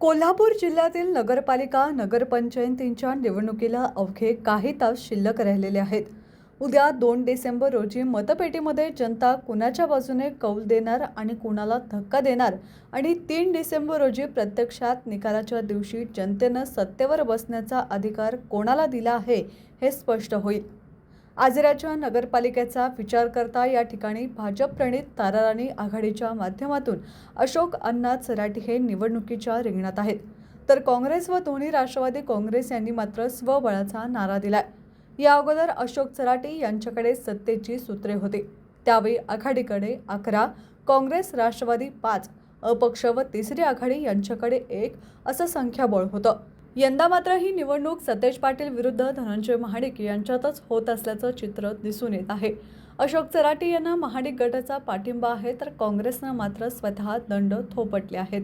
कोल्हापूर जिल्ह्यातील नगरपालिका नगरपंचायतींच्या निवडणुकीला अवघे काही तास शिल्लक राहिलेले आहेत. उद्या दोन डिसेंबर रोजी मतपेटीमध्ये जनता कुणाच्या बाजूने कौल देणार आणि कुणाला धक्का देणार आणि तीन डिसेंबर रोजी प्रत्यक्षात निकालाच्या दिवशी जनतेनं सत्तेवर बसण्याचा अधिकार कोणाला दिला आहे हे स्पष्ट होईल. आजऱ्याच्या नगरपालिकेचा विचार करता या ठिकाणी भाजप प्रणित ताराराणी आघाडीच्या माध्यमातून अशोक अण्णा सराटी हे निवडणुकीच्या रिंगणात आहेत. तर काँग्रेस व दोन्ही राष्ट्रवादी काँग्रेस यांनी मात्र स्वबळाचा नारा दिलाय. या अगोदर अशोक सराटी यांच्याकडे सत्तेची सूत्रे होती. त्यावेळी आघाडीकडे अकरा काँग्रेस राष्ट्रवादी पाच अपक्ष व तिसरी आघाडी यांच्याकडे एक असं संख्याबळ होतं. यंदा मात्र ही निवडणूक सतेज पाटील विरुद्ध धनंजय महाडिक यांच्यातच होत असल्याचं चित्र दिसून येत आहे. अशोक चराटी यांना महाडिक गटाचा पाठिंबा आहे तर काँग्रेसनं मात्र स्वतः दंड थोपटले आहेत.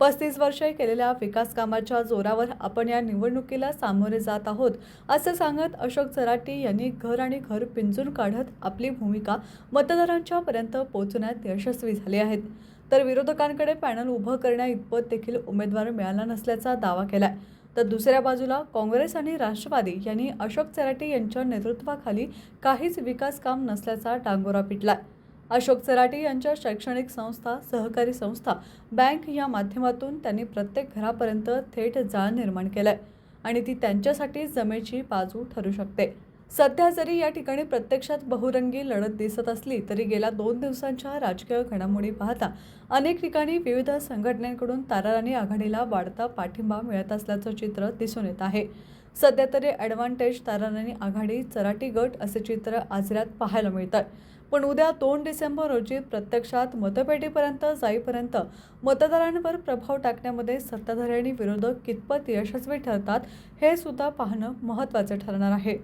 पस्तीस वर्षे केलेल्या विकास कामाच्या जोरावर आपण या निवडणुकीला सामोरे जात आहोत असं सांगत अशोक चराटी यांनी घर आणि घर पिंजून काढत आपली भूमिका मतदारांच्यापर्यंत पोचण्यात पोहोचण्यात यशस्वी झाले आहेत. तर विरोधकांकडे पॅनल उभं करण्याइतपत देखील उमेदवार मिळाला नसल्याचा दावा केलाय. तर दुसऱ्या बाजूला काँग्रेस आणि राष्ट्रवादी यांनी अशोक चराटे यांच्या नेतृत्वाखाली काहीच विकास काम नसल्याचा डांगोरा पिटला अशोक चराटे यांच्या शैक्षणिक संस्था सहकारी संस्था बँक या माध्यमातून त्यांनी प्रत्येक घरापर्यंत थेट जाळ निर्माण केलंय आणि ती त्यांच्यासाठी जमेची बाजू ठरू शकते. सध्या जरी या ठिकाणी प्रत्यक्षात बहुरंगी लढत दिसत असली तरी गेल्या दोन दिवसांच्या राजकीय घडामोडी पाहता अनेक ठिकाणी विविध संघटनांकडून ताराराणी आघाडीला वाढता पाठिंबा मिळत असल्याचं चित्र दिसून येत आहे. सध्या तरी ॲडव्हान्टेज ताराराणी आघाडी चराटी गट असे चित्र आजऱ्यात पाहायला मिळतात. पण उद्या दोन डिसेंबर रोजी प्रत्यक्षात मतपेटीपर्यंत जाईपर्यंत मतदारांवर प्रभाव टाकण्यामध्ये सत्ताधारी आणि विरोधक कितपत यशस्वी ठरतात हे सुद्धा पाहणं महत्त्वाचं ठरणार आहे.